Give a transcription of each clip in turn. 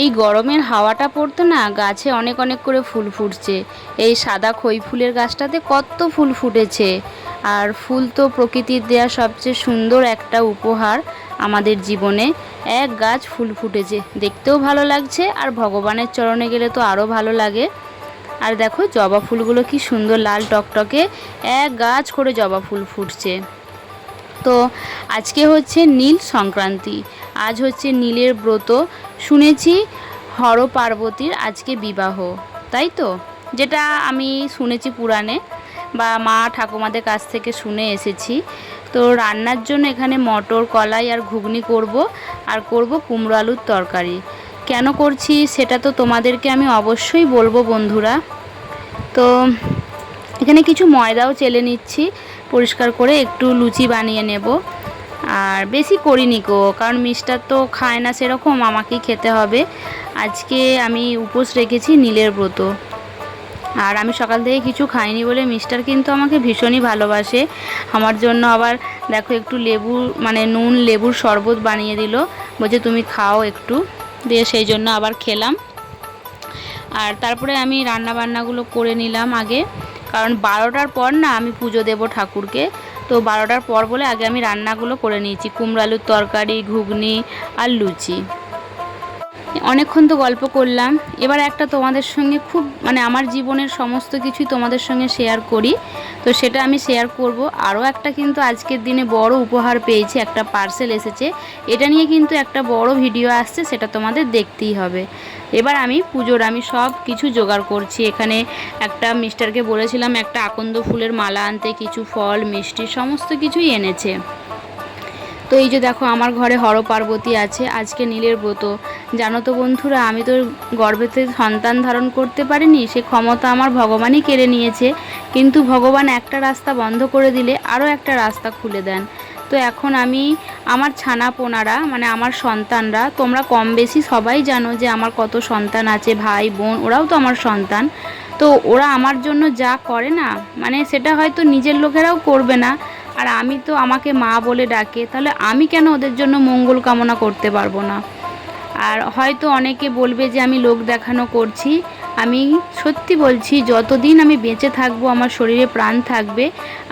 এই গরমের হাওয়াটা পড়তো না গাছে অনেক অনেক করে ফুল ফুটছে। এই সাদা খই ফুলের গাছটাতে কত ফুল ফুটেছে। আর ফুল তো প্রকৃতির দেয়া সবচেয়ে সুন্দর একটা উপহার আমাদের জীবনে। এক গাছ ফুল ফুটেছে, দেখতেও ভালো লাগছে আর ভগবানের চরণে গেলে তো আরও ভালো লাগে। আর দেখো জবা ফুলগুলো কি সুন্দর লাল টকটকে এক গাছ করে জবা ফুল ফুটছে। তো আজকে হচ্ছে নীল সংক্রান্তি আজ হচ্ছে নীলের ব্রত। শুনেছি হর পার্বতীর আজকে বিবাহ, তাই তো? যেটা আমি শুনেছি পুরাণে, বা মা ঠাকুমাদের কাছ থেকে শুনে এসেছি। তো রান্নার জন্য এখানে মটর, কলাই আর ঘুগনি করব, আর করব কুমড়ো আলুর তরকারি। কেন করছি সেটা তো তোমাদেরকে আমি অবশ্যই বলব বন্ধুরা। তো এখানে কিছু ময়দাও চেলে নিচ্ছি, পরিষ্কার করে একটু লুচি বানিয়ে নেব। আর বেশি করিনি গো, কারণ মিষ্টার তো খায় না সেরকম, আমাকেই খেতে হবে। আজকে আমি উপোস রেখেছি নীলের ব্রত। আর আমি সকাল থেকে কিছু খাইনি বলে মিস্টার কিন্তু আমাকে ভীষণই ভালোবাসে। আমার জন্য আবার দেখো একটু লেবু মানে নুন, লেবুর শরবত বানিয়ে দিল। বলছে তুমি খাও একটু। দিয়ে সেই জন্য আবার খেলাম। আর তারপরে আমি রান্না বান্নাগুলো করে নিলাম আগে। কারণ বারোটার পর না আমি পুজো দেব ঠাকুরকে। তো বারোটার পর বলে আগে আমি রান্নাগুলো করে নিয়েছি। কুমড়ালুর তরকারি ঘুগনি আর লুচি। অনেকক্ষণ তো গল্প করলাম। এবার একটা তোমাদের সঙ্গে খুব মানে আমার জীবনের সমস্ত কিছুই তোমাদের সঙ্গে শেয়ার করি। তো সেটা আমি শেয়ার করব। আরও একটা কিন্তু আজকের দিনে বড় উপহার পেয়েছি, একটা পার্সেল এসেছে। এটা নিয়ে কিন্তু একটা বড় ভিডিও আসছে, সেটা তোমাদের দেখতেই হবে। এবার আমি পুজোর, আমি সব কিছু জোগাড় করছি। এখানে একটা মিস্টারকে বলেছিলাম, একটা আকন্দ ফুলের মালা আনতে, কিছু ফল, মিষ্টি, সমস্ত কিছুই এনেছে। তো এই যে দেখো, আমার ঘরে হর পার্বতী আছে, আজকে নীলের ব্রত। জানো তো বন্ধুরা, আমি তো গর্ভেতে সন্তান ধারণ করতে পারিনি, সে ক্ষমতা আমার ভগবানই কেড়ে নিয়েছে। কিন্তু ভগবান একটা রাস্তা বন্ধ করে দিলে আরও একটা রাস্তা খুলে দেন। তো এখন আমি আমার ছানা পোনারা মানে আমার সন্তানরা, তোমরা কম বেশি সবাই জানো যে আমার কত সন্তান আছে, ভাই, বোন, ওরাও তো আমার সন্তান। তো ওরা আমার জন্য যা করে না মানে সেটা হয়তো নিজের লোকেরাও করবে না। আর আমি তো আমাকে মা বলে ডাকে, তাহলে আমি কেন ওদের জন্য মঙ্গল কামনা করতে পারব না? আর হয়তো অনেকে বলবে যে আমি লোক দেখানো করছি। আমি সত্যি বলছি, যতদিন আমি বেঁচে থাকব, আমার শরীরে প্রাণ থাকবে,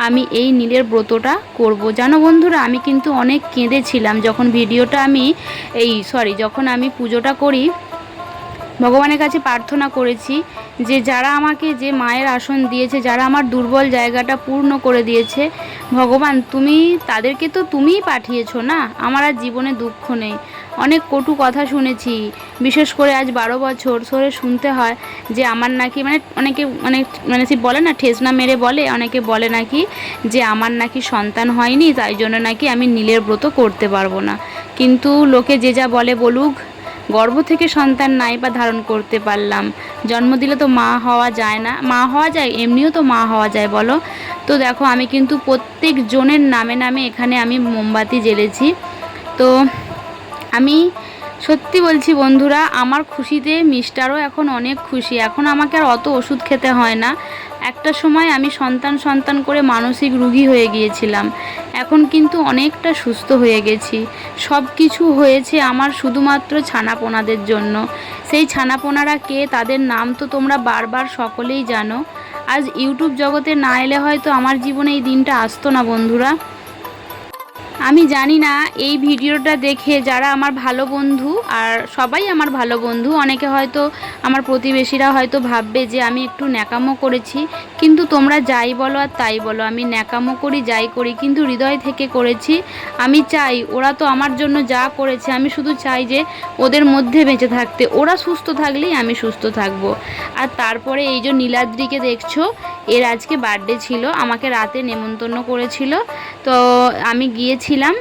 আমি এই নীলের ব্রতটা করব। জানো বন্ধুরা, আমি কিন্তু অনেক কেঁদেছিলাম যখন ভিডিওটা আমি এই সরি যখন আমি পুজোটা করি ভগবানের কাছে প্রার্থনা করেছি যে যারা আমাকে যে মায়ের আসন দিয়েছে, যারা আমার দুর্বল জায়গাটা পূর্ণ করে দিয়েছে, ভগবান, তুমি, তাদেরকে তো তুমিই পাঠিয়েছো না? আমার আর জীবনে দুঃখ নেই। অনেক কটু কথা শুনেছি, বিশেষ করে আজ বারো বছর ধরে শুনতে হয় যে আমার নাকি মানে অনেকে মানে মানে সে বলে না, ঠেসনা মেরে বলে, অনেকে বলে নাকি যে আমার নাকি সন্তান হয়নি, তাই জন্য নাকি আমি নীলের ব্রত করতে পারব না। কিন্তু লোকে যে যা বলে বলুক গর্ভ থেকে সন্তান নাই বা ধারণ করতে পারলাম। জন্ম দিলে তো মা হওয়া যায় না। মা হওয়া যায়, এমনিও তো মা হওয়া যায়, বলো? তো দেখো, আমি কিন্তু প্রত্যেক জনের নামে নামে এখানে আমি মোমবাতি জ্বেলেছি। তো আমি সত্যি বলছি বন্ধুরা, আমার খুশিতে মিস্টারও এখন অনেক খুশি। এখন আমাকে আর অত ওষুধ খেতে হয় না। একটা সময় আমি সন্তান সন্তান করে মানসিক রুগী হয়ে গিয়েছিলাম। এখন কিন্তু অনেকটা সুস্থ হয়ে গেছি। সব কিছু হয়েছে আমার শুধুমাত্র ছানাপোনাদের জন্য। সেই ছানাপোনারা কে, তাদের নাম তো তোমরা বারবার সকলেই জানো। আজ ইউটিউব জগতে না এলে হয়তো আমার জীবনে এই দিনটা আসতো না বন্ধুরা। আমি জানি না, এই ভিডিওটা দেখে যারা আমার ভালো বন্ধু আর সবাই আমার ভালো বন্ধু, অনেকে হয়তো আমার প্রতিবেশীরা হয়তো ভাববে যে আমি একটু ন্যাকামো করেছি। কিন্তু তোমরা যাই বলো আর তাই বলো, আমি ন্যাকামো করি, যাই করি, কিন্তু হৃদয় থেকে করেছি। আমি চাই, ওরা তো আমার জন্য যা করেছে, আমি শুধু চাই যে ওদের মধ্যে বেঁচে থাকতে। ওরা সুস্থ থাকলেই আমি সুস্থ থাকব। আর তারপরে এই যে নীলাদ্রিকে দেখছ এর আজকে বার্থডে ছিল, আমাকে রাতে নেমন্তন্ন করেছিল। তো আমি গিয়েছিলাম,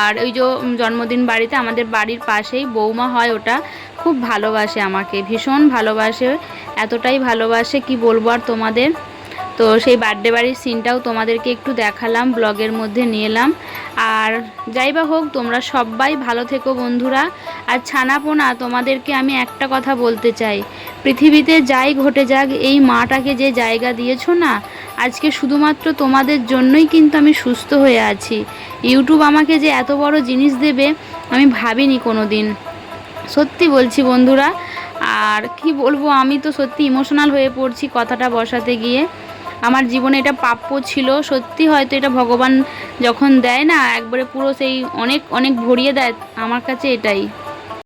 আর ওই যে জন্মদিন বাড়িতে আমাদের বাড়ির পাশেই বৌমা হয় ওটা, খুব ভালোবাসে আমাকে, ভীষণ ভালোবাসে, এতটাই ভালোবাসে, কি বলব আর তোমাদের? তো সেই বার্থডে বাড়ির সিনটাও তোমাদেরকে একটু দেখালাম ব্লগের মধ্যে নিয়ে এলাম। আর যাই বা হোক, তোমরা সবাই ভালো থেকো বন্ধুরা। আর ছানাপোনা, তোমাদেরকে আমি একটা কথা বলতে চাই। পৃথিবীতে যাই ঘটে যাক, এই মাটাকে যে জায়গা দিয়েছ না, আজকে শুধুমাত্র তোমাদের জন্যই কিন্তু আমি সুস্থ হয়ে আছি। ইউটিউব আমাকে যে এত বড় জিনিস দেবে, আমি ভাবিনি কোনো দিন সত্যি বলছি বন্ধুরা, আর কি বলব, আমি তো সত্যি ইমোশনাল হয়ে পড়ছি কথাটা বসাতে গিয়ে। আমার জীবনে এটা প্রাপ্য ছিল। সত্যি হয়তো এটা ভগবান যখন দেয় না, একবারে পুরো সেই অনেক অনেক ভরিয়ে দেয়। আমার কাছে এটাই।